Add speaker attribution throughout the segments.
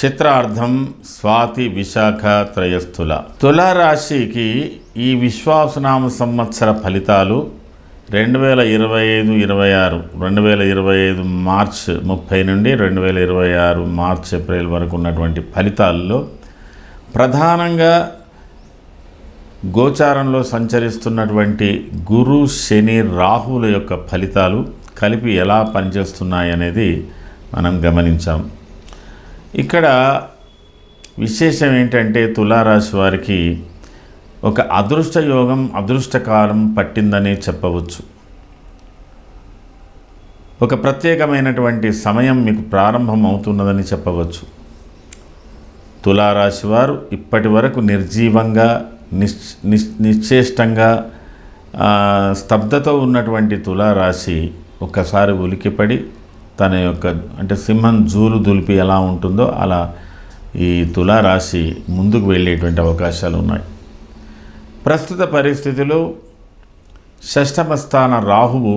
Speaker 1: చిత్రార్థం స్వాతి విశాఖ త్రయస్థుల. తులారాశికి ఈ విశ్వాసనామ సంవత్సర ఫలితాలు రెండు వేల ఇరవై ఐదు ఇరవై ఆరు రెండు వేల ఇరవై ఐదు మార్చ్ ముప్పై నుండి రెండు వేల ఇరవై ఆరు మార్చ్ ఏప్రిల్ వరకు ఉన్నటువంటి ఫలితాల్లో ప్రధానంగా గోచారంలో సంచరిస్తున్నటువంటి గురు శని రాహువుల యొక్క ఫలితాలు కలిపి ఎలా పనిచేస్తున్నాయి అనేది మనం గమనించాం. ఇక్కడ విశేషం ఏంటంటే తులారాశి వారికి ఒక అదృష్ట యోగం అదృష్టకాలం పట్టిందనే చెప్పవచ్చు. ఒక ప్రత్యేకమైనటువంటి సమయం మీకు ప్రారంభం అవుతున్నదని చెప్పవచ్చు. తులారాశి వారు ఇప్పటి వరకు నిర్జీవంగా నిశ్ నిశ్ నిశ్చేష్టంగా ఆ, స్తబ్దతో ఉన్నటువంటి తులారాశి ఒక్కసారి ఉలికిపడి తన యొక్క అంటే సింహం జూలు దులిపి ఎలా ఉంటుందో అలా ఈ తులారాశి ముందుకు వెళ్ళేటువంటి అవకాశాలు ఉన్నాయి. ప్రస్తుత పరిస్థితిలో షష్టమ స్థాన రాహువు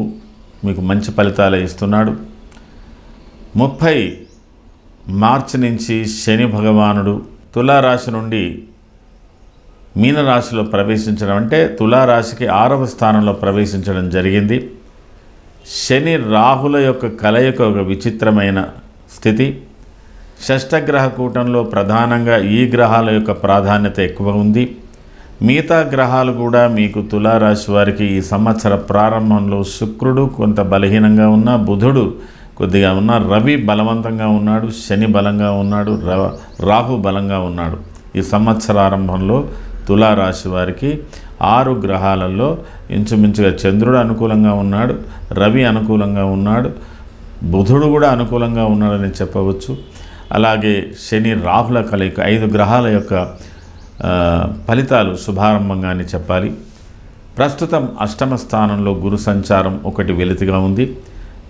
Speaker 1: మీకు మంచి ఫలితాలు ఇస్తున్నాడు. ముప్పై మార్చి నుంచి శని భగవానుడు తులారాశి నుండి మీనరాశిలో ప్రవేశించడం అంటే తులారాశికి ఆరవ స్థానంలో ప్రవేశించడం జరిగింది. శని రాహుల యొక్క కలయిక ఒక విచిత్రమైన స్థితి. షష్టగ్రహ కూటంలో ప్రధానంగా ఈ గ్రహాల యొక్క ప్రాధాన్యత ఎక్కువ ఉంది. మిగతా గ్రహాలు కూడా మీకు తులారాశి వారికి ఈ సంవత్సర ప్రారంభంలో శుక్రుడు కొంత బలహీనంగా ఉన్న బుధుడు కొద్దిగా ఉన్న రవి బలవంతంగా ఉన్నాడు శని బలంగా ఉన్నాడు రాహు బలంగా ఉన్నాడు. ఈ సంవత్సరారంభంలో తులారాశి వారికి ఆరు గ్రహాలలో ఇంచుమించుగా చంద్రుడు అనుకూలంగా ఉన్నాడు రవి అనుకూలంగా ఉన్నాడు బుధుడు కూడా అనుకూలంగా ఉన్నాడని చెప్పవచ్చు. అలాగే శని రాహుల కలయిక ఐదు గ్రహాల యొక్క ఫలితాలు ఫలితాలు శుభారంభంగానే చెప్పాలి. ప్రస్తుతం అష్టమ స్థానంలో గురు సంచారం ఒకటి వెలితిగా ఉంది.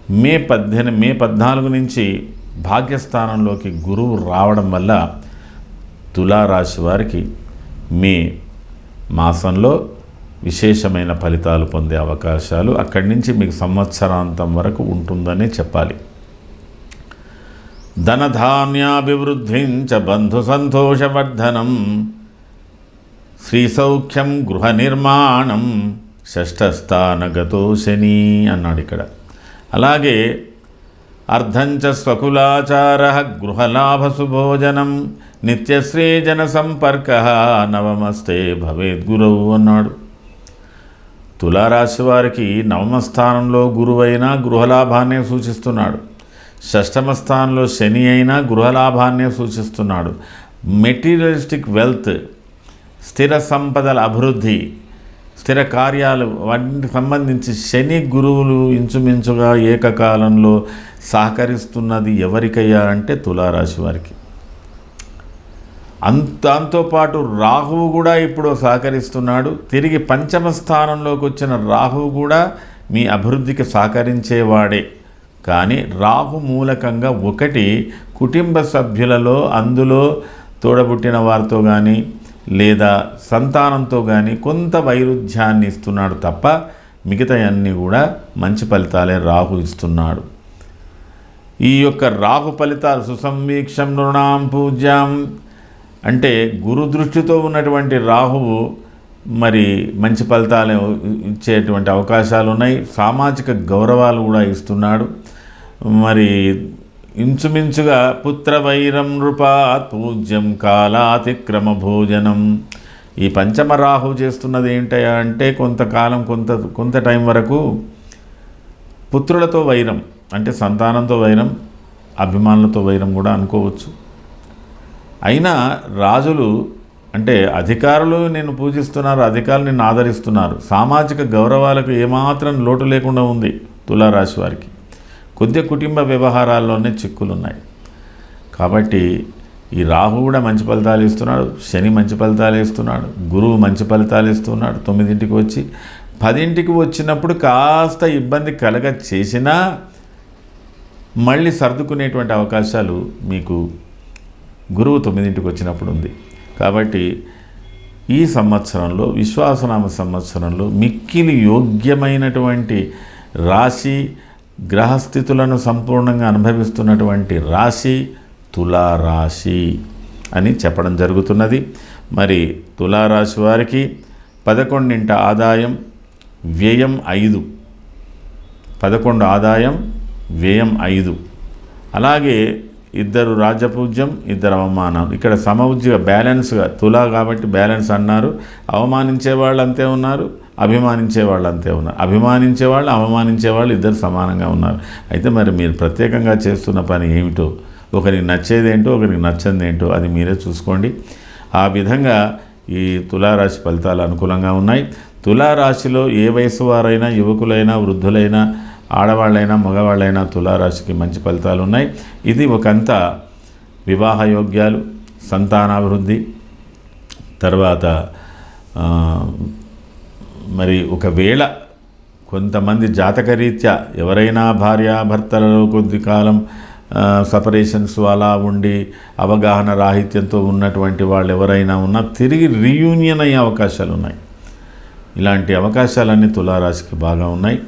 Speaker 1: మే పద్దెని మే పద్నాలుగు నుంచి భాగ్యస్థానంలోకి గురువు రావడం వల్ల తులారాశి వారికి మే మాసంలో విశేషమైన ఫలితాలు పొందే అవకాశాలు అక్కడి నుంచి మీకు సంవత్సరాంతం వరకు ఉంటుందనే చెప్పాలి. ధనధాన్యాభివృద్ధిం బంధు సంతోషవర్ధనం శ్రీసౌఖ్యం గృహ నిర్మాణం షష్ఠస్థానగతో శని అన్నాడు ఇక్కడ. అలాగే అర్ధంచ స్వకులాచార గృహలాభ సుభోజనం నిత్యశ్రీజన సంపర్క నవమస్తే భవేద్ గురువు అన్నాడు. తులారాశి వారికి నవమ స్థానంలో గురువైన గృహలాభాన్నే సూచిస్తున్నాడు. షష్టమ స్థానంలో శని అయినా గృహలాభాన్నే సూచిస్తున్నాడు. మెటీరియలిస్టిక్ వెల్త్ స్థిర సంపదల అభివృద్ధి స్థిర కార్యాలు వాటికి సంబంధించి శని గురువులు ఇంచుమించుగా ఏకకాలంలో సహకరిస్తున్నది ఎవరికయ్యా అంటే తులారాశి వారికి. అంత దాంతోపాటు రాహువు కూడా ఇప్పుడు సహకరిస్తున్నాడు. తిరిగి పంచమ స్థానంలోకి వచ్చిన రాహువు కూడా మీ అభివృద్ధికి సహకరించేవాడే. కానీ రాహు మూలకంగా ఒకటి కుటుంబ సభ్యులలో అందులో తోడబుట్టిన వారితో కానీ లేదా సంతానంతో కానీ కొంత వైరుధ్యాన్ని ఇస్తున్నాడు తప్ప మిగతా అన్నీ కూడా మంచి ఫలితాలే రాహు ఇస్తున్నాడు. ఈ యొక్క రాహు ఫలితాలు సుసంవీక్షం నృణాం పూజ్యాం. అంటే గురు దృష్టితో ఉన్నటువంటి రాహువు మరి మంచి ఫలితాలు ఇచ్చేటువంటి అవకాశాలు ఉన్నాయి సామాజిక గౌరవాలు కూడా ఇస్తున్నాడు. మరి ఇంచుమించుగా పుత్రవైరం నృపాత్ పూజ్యం కాలాతిక్రమ భోజనం. ఈ పంచమ రాహు చేస్తున్నది ఏంటయా అంటే కొంతకాలం కొంత కొంత టైం వరకు పుత్రులతో వైరం అంటే సంతానంతో వైరం అభిమానులతో వైరం కూడా అనుకోవచ్చు. అయినా రాజులు అంటే అధికారులు నేను పూజిస్తున్నారు అధికారులు నిన్ను ఆదరిస్తున్నారు. సామాజిక గౌరవాలకు ఏమాత్రం లోటు లేకుండా ఉంది తులారాశి వారికి. కొద్ది కుటుంబ వ్యవహారాల్లోనే చిక్కులున్నాయి. కాబట్టి ఈ రాహు కూడా మంచి ఫలితాలు ఇస్తున్నాడు శని మంచి ఫలితాలు ఇస్తున్నాడు గురువు మంచి ఫలితాలు ఇస్తున్నాడు. తొమ్మిదింటికి వచ్చి పదింటికి వచ్చినప్పుడు కాస్త ఇబ్బంది కలగ చేసినా మళ్ళీ సర్దుకునేటువంటి అవకాశాలు మీకు గురువు తొమ్మిదింటికి వచ్చినప్పుడు ఉంది. కాబట్టి ఈ సంవత్సరంలో విశ్వాసనామ సంవత్సరంలో మిక్కిలి యోగ్యమైనటువంటి రాశి గ్రహస్థితులను సంపూర్ణంగా అనుభవిస్తున్నటువంటి రాశి తులారాశి అని చెప్పడం జరుగుతున్నది. మరి తులారాశి వారికి పదకొండింట ఆదాయం వ్యయం ఐదు. పదకొండు ఆదాయం వ్యయం ఐదు. అలాగే ఇద్దరు రాజపూజ్యం ఇద్దరు అవమానం. ఇక్కడ సమవుజ్య బ్యాలెన్స్గా తులా కాబట్టి బ్యాలెన్స్ అన్నారు. అవమానించే వాళ్ళు అంతే ఉన్నారు. అభిమానించే వాళ్ళు అంతే ఉన్నారు. అభిమానించే వాళ్ళు అవమానించే వాళ్ళు ఇద్దరు సమానంగా ఉన్నారు. అయితే మరి మీరు ప్రత్యేకంగా చేస్తున్న పని ఏమిటో ఒకరికి నచ్చేదేంటో ఒకరికి నచ్చనిదేంటో అది మీరే చూసుకోండి. ఆ విధంగా ఈ తులారాశి ఫలితాలు అనుకూలంగా ఉన్నాయి. తులారాశిలో ఏ వయసు వారైనా యువకులైనా వృద్ధులైనా ఆడవాళ్ళైనా మగవాళ్ళైనా తులారాశికి మంచి ఫలితాలు ఉన్నాయి. ఇది ఒకంత వివాహ యోగ్యాలు సంతానాభివృద్ధి తర్వాత మరి ఒకవేళ కొంతమంది జాతకరీత్యా ఎవరైనా భార్యాభర్తలలో కొద్ది కాలం సపరేషన్స్ అలా ఉండి అవగాహన రాహిత్యంతో ఉన్నటువంటి వాళ్ళు ఎవరైనా ఉన్నా తిరిగి రీయూనియన్ అయ్యే అవకాశాలు ఉన్నాయి. ఇలాంటి అవకాశాలన్నీ తులారాశికి బాగా ఉన్నాయి.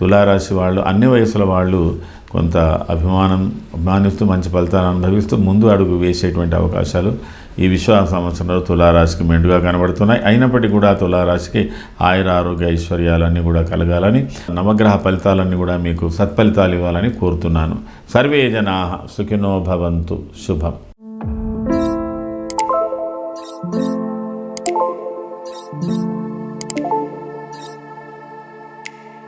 Speaker 1: తులారాశి వాళ్ళు అన్ని వయసుల వాళ్ళు కొంత అభిమానం అభిమానిస్తూ మంచి ఫలితాలు అనుభవిస్తూ ముందు అడుగు వేసేటువంటి అవకాశాలు ఈ విశ్వాస సంవత్సరంలో తులారాశికి మెండుగా కనబడుతున్నాయి. అయినప్పటికీ కూడా తులారాశికి ఆయుర ఆరోగ్య ఐశ్వర్యాలన్నీ కూడా కలగాలని నవగ్రహ ఫలితాలన్నీ కూడా మీకు సత్ఫలితాలు ఇవ్వాలని కోరుతున్నాను. సర్వే జనా సుఖినో భవంతు. శుభం.